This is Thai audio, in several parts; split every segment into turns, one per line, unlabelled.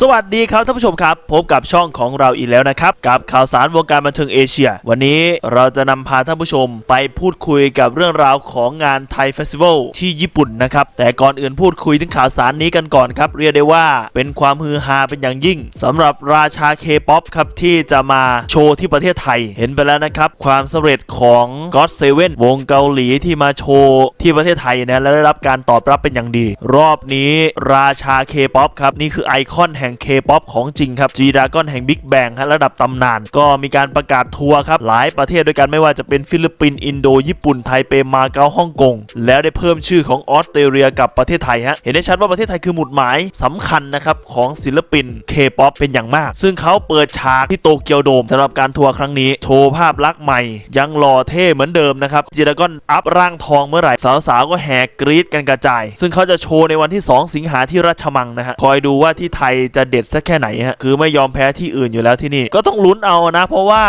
สวัสดีครับท่านผู้ชมครับ พบกับช่องของเราอีกแล้วนะครับ กับข่าวสารวงการบันเทิงเอเชีย วันนี้เราจะนำพาท่านผู้ชมไปพูดคุยกับเรื่องราวของงานไทยเฟสติวัลที่ญี่ปุ่นนะครับ แต่ก่อนอื่นพูดคุยถึงข่าวสารนี้กันก่อนครับ เรียกได้ว่าเป็นความฮือฮาเป็นอย่างยิ่งสำหรับราชาเคป๊อปครับที่จะมาโชว์ที่ประเทศไทยเห็นไปแล้วนะครับ ความสำเร็จของ God Seven วงเกาหลีที่มาโชว์ที่ประเทศไทยนะและได้รับการตอบรับเป็นอย่างดี รอบนี้ราชาเคป๊อปครับนี่คือไอคอนแห่งเคป๊อปของจริงครับ G Dragon แห่ง Big Bang ฮะระดับตำนาน ก็มีการประกาศทัวร์ครับ หลายประเทศด้วยกันไม่ว่าจะเป็นฟิลิปปินส์อินโด ญี่ปุ่น ไทเป มาเก๊า ฮ่องกง แล้วได้เพิ่มชื่อของออสเตรเลียกับประเทศไทยฮะ เห็นได้ชัดว่าประเทศไทยคือหมุดหมายสำคัญนะครับของศิลปินเคป๊อปเป็นอย่างมาก ซึ่งเขาเปิดฉากที่โตเกียวโดมสำหรับการทัวร์ครั้งนี้ โชว์ภาพลักษณ์ใหม่ ยังหล่อเท่เหมือนเดิมนะครับจีดากอนอัพร่างทองเมื่อไหร่สาวๆก็แห่กรี๊ดกันกระจาย ซึ่งเขาจะโชว์ในวันที่ 2 สิงหาที่ราชมังนะฮะ คอยดูว่าที่ไทยจะเด็ดสักแค่ไหนฮะคือไม่ยอมแพ้ที่อื่นอยู่แล้วที่นี่ก็ต้องลุ้นเอานะ เพราะว่า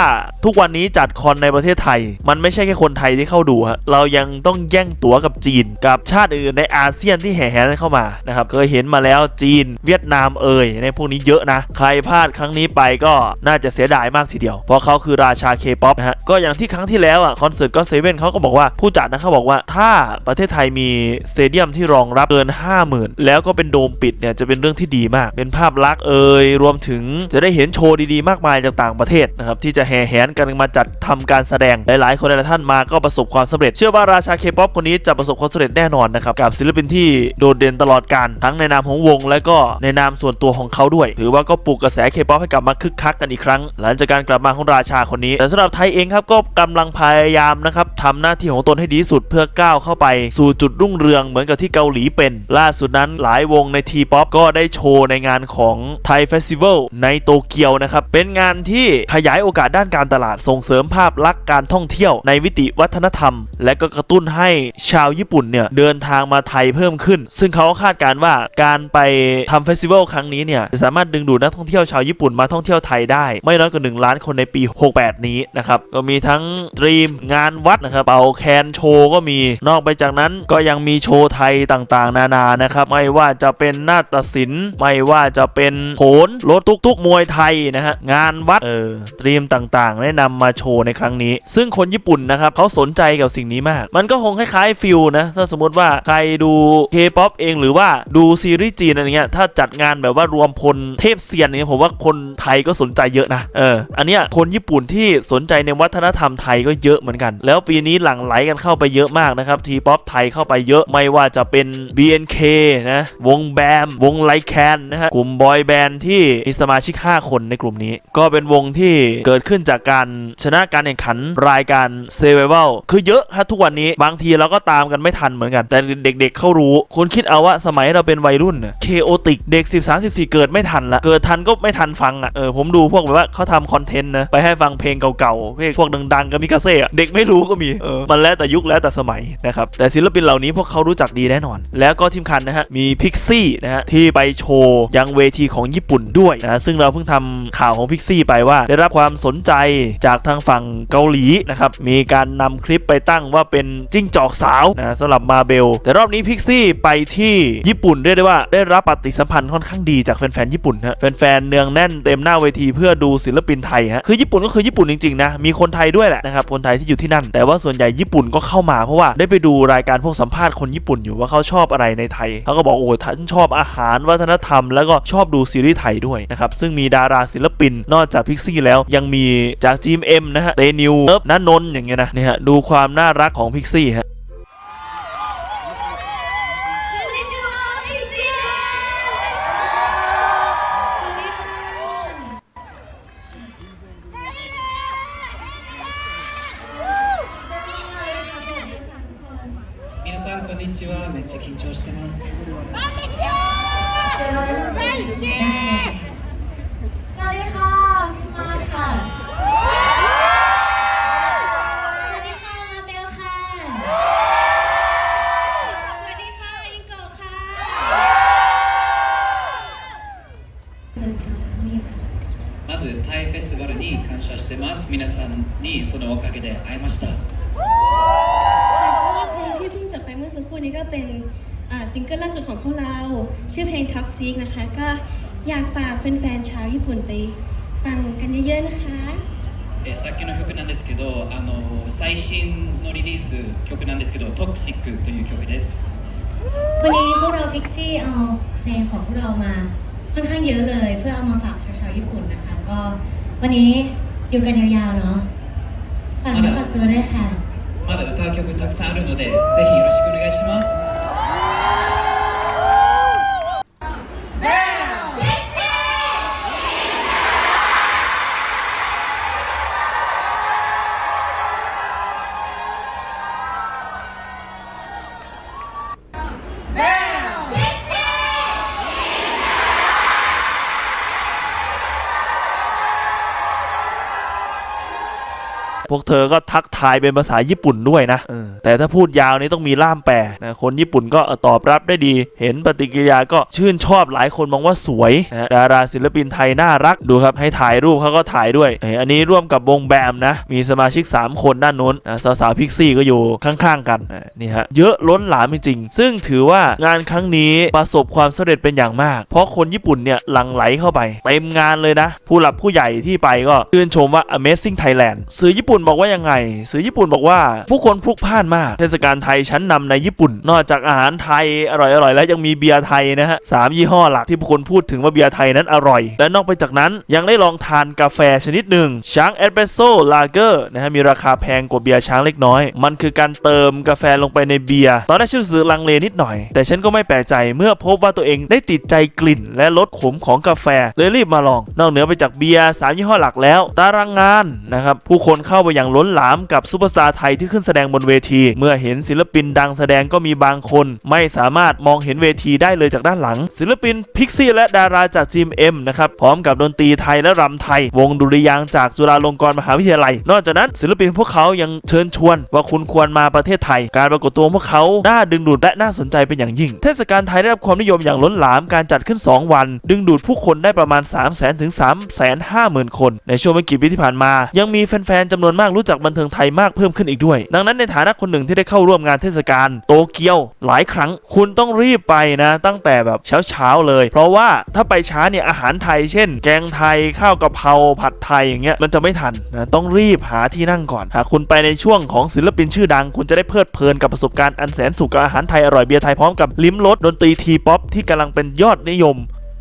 ทุกวันนี้จัดคอนในประเทศไทย มันไม่ใช่แค่คนไทยที่เข้าดูฮะเรายังต้องแย่งตั๋วกับจีน กับชาติอื่นในอาเซียนที่แห่แหนเข้ามานะครับเคยเห็นมาแล้วจีน เวียดนามเอ่ยในพวกนี้เยอะนะ ใครพลาดครั้งนี้ไปก็น่าจะเสียดายมากทีเดียว เพราะเขาคือราชาเคป๊อปนะฮะก็อย่างที่ครั้งที่แล้วอะคอนเสิร์ตก็เซเว่นเขาก็บอกว่าผู้จัดนะเขาบอกว่าถ้าประเทศไทยมีสเตเดียมที่รองรับเกิน 50,000 แล้วก็เป็นโดมปิดเนี่ยจะเป็นเรื่องที่ดีมากเป็นภาพลักษณ์เอ่ยรวมถึงจะได้เห็นโชว์ดีๆ มากมายจากต่างประเทศนะครับที่จะแห่แหนกันมาจัดทำการแสดงหลายๆ คนหลายท่านมาก็ประสบความสำเร็จ เชื่อว่าราชาเคป๊อปคนนี้จะประสบความสำเร็จแน่นอนนะครับกับศิลปินที่โดดเด่นตลอดการทั้งในนามของวง และก็ในนามส่วนตัวของเขาด้วย ถือว่าก็ปลุกกระแสเคป๊อปให้กลับมาคึกคักกันอีกครั้ง หลังจากการกลับมาของราชาคนนี้แต่สำหรับไทยเองครับก็กำลังพยายามนะครับทำหน้าที่ของตนให้ดีสุดเพื่อก้าวเข้าไป สู่จุดรุ่งเรืองเหมือนกับที่เกาหลีเป็น ล่าสุดนั้นหลายวงในทีป๊อปก็ได้โชว์ในงานของไทยเฟสติวัลในโตเกียวนะครับ เป็นงานที่ขยายโอกาสด้านการตลาดส่งเสริมภาพลักษณ์การท่องเที่ยวในวิติวัฒนธรรม และก็กระตุ้นให้ชาวญี่ปุ่นเนี่ย เดินทางมาไทยเพิ่มขึ้น ซึ่งเขาคาดการณ์ว่าการไปทำเฟสติวัลครั้งนี้เนี่ย สามารถดึงดูดนักท่องเที่ยวชาวญี่ปุ่นมาท่องเที่ยวไทยได้ ไม่น้อยกว่า1ล้านคนในปี 68 นี้นะครับก็มีทั้งตรีมงานวัดนะครับเป่าแคนโชว์ก็มีนอกไปจากนั้นก็ยังมีโชว์ไทยต่างๆ นานานะครับไม่ว่าจะเป็นนาฏศิลป์ไม่ว่าจะเป็นโขนรถตุกๆ มวยไทยนะฮะ งานวัดเออตรีมต่างๆ ได้นำมาโชว์ในครั้งนี้ ซึ่งคนญี่ปุ่นนะครับเขาสนใจกับสิ่งนี้มาก มันก็คงคล้ายๆฟิลนะ ถ้าสมมติว่าใครดู K-POP เองหรือว่าดูซีรีส์จีนอะไรเงี้ย ถ้าจัดงานแบบว่ารวมพลเทพเซียนเนี่ยผมว่าคนไทยก็สนใจเยอะนะ เออ อันเนี้ยคนญี่ปุ่นที่สนใจในวัฒนธรรมไทยก็เยอะเหมือนกัน แล้วปีนี้หลั่งไหลกันเข้าไปเยอะมากนะครับ ทีป๊อปไทยเข้าไปเยอะ ไม่ว่าจะเป็น BNK นะ วงแบม วงไลแคนนะฮะ กลุ่มบอยแบนด์ที่มีสมาชิก 5 คนในกลุ่มนี้ ก็เป็นวงที่เกิดขึ้นจากการชนะการแข่งขันรายการเซเวเวลคือเยอะครับทุกวันนี้บางทีเราก็ตามกันไม่ทันเหมือนกัน แต่เด็กๆเขารู้ คุณคิดเอาว่าสมัยเราเป็นวัยรุ่นเคโอติกเด็ก 13 14 เกิดไม่ทันละเกิดทันก็ไม่ทันฟังอะเออผมดูพวกแบบว่าเขาทำคอนเทนต์นะไปให้ฟังเพลงเก่าๆเพลงพวกดังๆก็มิกาเซ่ะเด็กไม่รู้ก็มีเออมันแล้วแต่ยุคแล้วแต่สมัยนะครับแต่ศิลปินเหล่านี้พวกเขารู้จักดีแน่นอน แล้วก็ทีมคันนะฮะมีพิกซี่นะฮะที่ไปโชว์ยังเวทีของญี่ปุ่นด้วยนะซึ่งเราเพิ่งทำข่าวของพิกซี่ไปว่า ได้รับความสนใจจากทางฝั่งเกาหลีนะครับมีการนำคลิปไปตั้งว่าเป็นจิ้งจอกสาวนะสำหรับมาเบลแต่รอบนี้พิกซี่ไปที่ญี่ปุ่นเรียกได้ว่าได้รับปฏิสัมพันธ์ค่อนข้างดีจากแฟนๆญี่ปุ่นฮะแฟนๆเนืองแน่นเต็มหน้าเวทีเพื่อดูศิลปินไทยฮะคือญี่ปุ่นก็คือญี่ปุ่นจริงๆนะมีคนไทยด้วยแหละนะครับคนไทยที่อยู่ที่นั่น แต่ว่าส่วนใหญ่ญี่ปุ่นก็เข้ามาเพราะว่าได้ไปดูรายการพวกสัมภาษณ์คนญี่ปุ่นอยู่ว่าเขาชอบอะไรในไทยเขาก็บอกโอ้ท่านชอบอาหารวัฒนธรรมแล้วก็ชอบดูซีรีส์ไทยด้วยนะครับ ซึ่งมีดาราศิลปิน นอกจากพิกซี่แล้วยังมีจากจีมเอ็มนะฮะ เตนิวเอิบนันนนท์อย่างเงี้ยนะเนี่ยฮะ ดูความน่ารักของพิกซี่ฮะ
こんにちは、ミッシーです。สวัสดีค่ะ
皆さんこんにちはめっちゃ緊張してます
เดี๋ยวเราจะเริ่มกันเลยสวัสดีค่ะพี่มาค่ะ สวัสดีค่ะมาเบลค่ะ สวัสดีค่ะยิงโกะค่ะเจอกันครั้งนี้ค่ะ
まずタイフェスティバルに感謝してます皆さんにそのおかげで会えました
แล้วก็เพลงที่เพิ่งจบไปเมื่อสักครู่นี้ก็เป็น ซิงเกิลล่าสุดของพวกเรา ชื่อเพลง Toxic นะคะ ก็ อยากฝากแฟนๆชาวญี่ปุ่นไปฟังกันเยอะๆนะคะ
えーさっきの曲なんですけどあの最新のリリース曲なんですけど「トクシック」という曲です
วันนี้พวกเราพิกซี่เอาเพลงของพวกเรามาค่อนข้างเยอะเลย เพื่อเอามาฝากชาวชาวญี่ปุ่นนะคะ ก็วันนี้อยู่กันยาวๆเนาะฝากเนื้อฝากตัวด้วยค่ะ
まだ歌う曲たくさんあるのでぜひよろしくお願いします
พวกเธอก็ทักทายเป็นภาษาญี่ปุ่นด้วยนะเออแต่ถ้าพูดยาวนี่ต้องมีล่ามแปลนะคนญี่ปุ่นก็เออตอบรับได้ดี เห็นปฏิกิริยาก็ชื่นชอบหลายคนมองว่าสวยนะดาราศิลปินไทยน่ารักดูครับให้ถ่ายรูปเขาก็ถ่ายด้วยเอออันนี้ร่วมกับวงแบมนะ มีสมาชิก 3 คนด้านนู้นนะสาวๆพิกซี่ก็อยู่ข้างๆกันนะนี่ฮะเยอะล้นหลามจริงๆซึ่งถือว่างานครั้งนี้ประสบความสำเร็จเป็นอย่างมาก เพราะคนญี่ปุ่นเนี่ยหลั่งไหลเข้าไปเต็มงานเลยนะ ผู้หลักผู้ใหญ่ที่ไปก็ชื่นชมว่า Amazing Thailand สื่อญี่ปุ่นปุ่นบอกว่ายังไง สื่อญี่ปุ่นบอกว่า ผู้คนพลุกพล่านมาก เทศกาลไทยชั้นนำในญี่ปุ่น นอกจากอาหารไทยอร่อยๆแล้วยังมีเบียร์ไทยนะฮะสามยี่ห้อหลักที่ผู้คนพูดถึงว่าเบียร์ไทยนั้นอร่อย และนอกไปจากนั้นยังได้ลองทานกาแฟชนิดหนึ่งช้างเอสเปรสโซ่ลาเกอร์นะฮะมีราคาแพงกว่าเบียร์ช้างเล็กน้อย มันคือการเติมกาแฟลงไปในเบียร์ตอนแรกฉันรู้สึกลังเลนิดหน่อย แต่ฉันก็ไม่แปลกใจเมื่อพบว่าตัวเองได้ติดใจกลิ่น และรสขมของกาแฟเลยรีบมาลอง นอกเหนือไปจากเบียร์สามยี่ห้อหลักแล้ว ตารางงานนะครับผู้คนเข้าไปอย่างล้นหลามกับซูเปอร์สตาร์ไทยที่ขึ้นแสดงบนเวที เมื่อเห็นศิลปินดังแสดงก็มีบางคน ไม่สามารถมองเห็นเวทีได้เลยจากด้านหลัง ศิลปินพิกซี่และดาราจากจีมเอ็มนะครับพร้อมกับดนตรีไทยและรำไทย วงดุริยางจากจุฬาลงกรณ์มหาวิทยาลัย นอกจากนั้นศิลปินพวกเขายังเชิญชวนว่าคุณควรมาประเทศไทย การปรากฏตัวพวกเขาน่าดึงดูดและน่าสนใจเป็นอย่างยิ่ง เทศกาลไทยได้รับความนิยมอย่างล้นหลามการจัดขึ้น 2 วัน ดึงดูดผู้คนได้ประมาณ 3 0 0 0 0 0ถึง3 5 0 0 0 0 คน ในช่วงไม่กี่ปีที่ผ่านมา ยังมีแฟนๆจำนวนมากรู้จักบันเทิงไทยมากเพิ่มขึ้นอีกด้วย ดังนั้นในฐานะคนหนึ่งที่ได้เข้าร่วมงานเทศกาลโตเกียวหลายครั้ง คุณต้องรีบไปนะ ตั้งแต่แบบเช้าๆเลย เพราะว่าถ้าไปช้าเนี่ยอาหารไทยเช่น แกงไทยข้าวกะเพราผัดไทยอย่างเงี้ยมันจะไม่ทันนะต้องรีบหาที่นั่งก่อนหากคุณไปในช่วงของศิลปินชื่อดัง คุณจะได้เพลิดเพลินกับประสบการณ์อันแสนสุขกับอาหารไทยอร่อยเบียร์ไทยพร้อมกับลิ้มรสดนตรีทีป๊อปที่กำลังเป็นยอดนิยม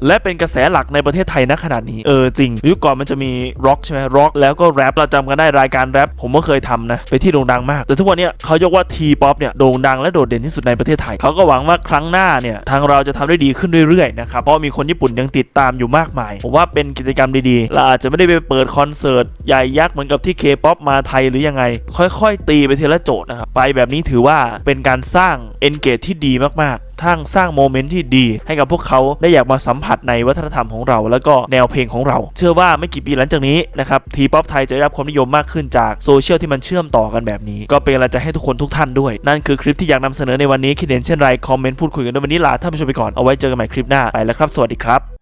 และเป็นกระแสหลักในประเทศไทยณขนาดนี้ เออจริง ยุคก่อนมันจะมีร็อกใช่ไหมร็อกแล้วก็แรปเราจำกันได้รายการแรปผมก็เคยทำนะเป็นที่โด่งดังมาก แต่ทุกวันนี้เขายกว่าทีป๊อปเนี่ยโด่งดังและโดดเด่นที่สุดในประเทศไทย เขาก็หวังว่าครั้งหน้าเนี่ย ทางเราจะทำได้ดีขึ้นเรื่อยๆนะครับ เพราะมีคนญี่ปุ่นยังติดตามอยู่มากมาย ผมว่าเป็นกิจกรรมดีๆเราอาจจะไม่ได้ไปเปิดคอนเสิร์ตใหญ่ยักษ์เหมือนกับที่เคป๊อปมาไทยหรือยังไง ค่อย ๆ ตีไปทีละโจทย์นะครับไปแบบนี้ถือว่าเป็นการสร้างเอนเกจที่ดีมากๆทั้งสร้างโมเมนต์ที่ดีให้กับพวกเขาได้อยากมาสัมผัสในวัฒนธรรมของเรา แล้วก็แนวเพลงของเรา เชื่อว่าไม่กี่ปีหลังจากนี้นะครับทีป๊อปไทยจะได้รับความนิยมมากขึ้นจากโซเชียลที่มันเชื่อมต่อกันแบบนี้ ก็เป็นกำลังใจให้ทุกคนทุกท่านด้วย นั่นคือคลิปที่อยากนำเสนอในวันนี้คิดเห็นเช่นไรคอมเมนต์พูดคุยกันด้วยวันนี้ลาท่านผู้ชมไปก่อนเอาไว้เจอกันใหม่คลิปหน้าไปแล้วครับ สวัสดีครับ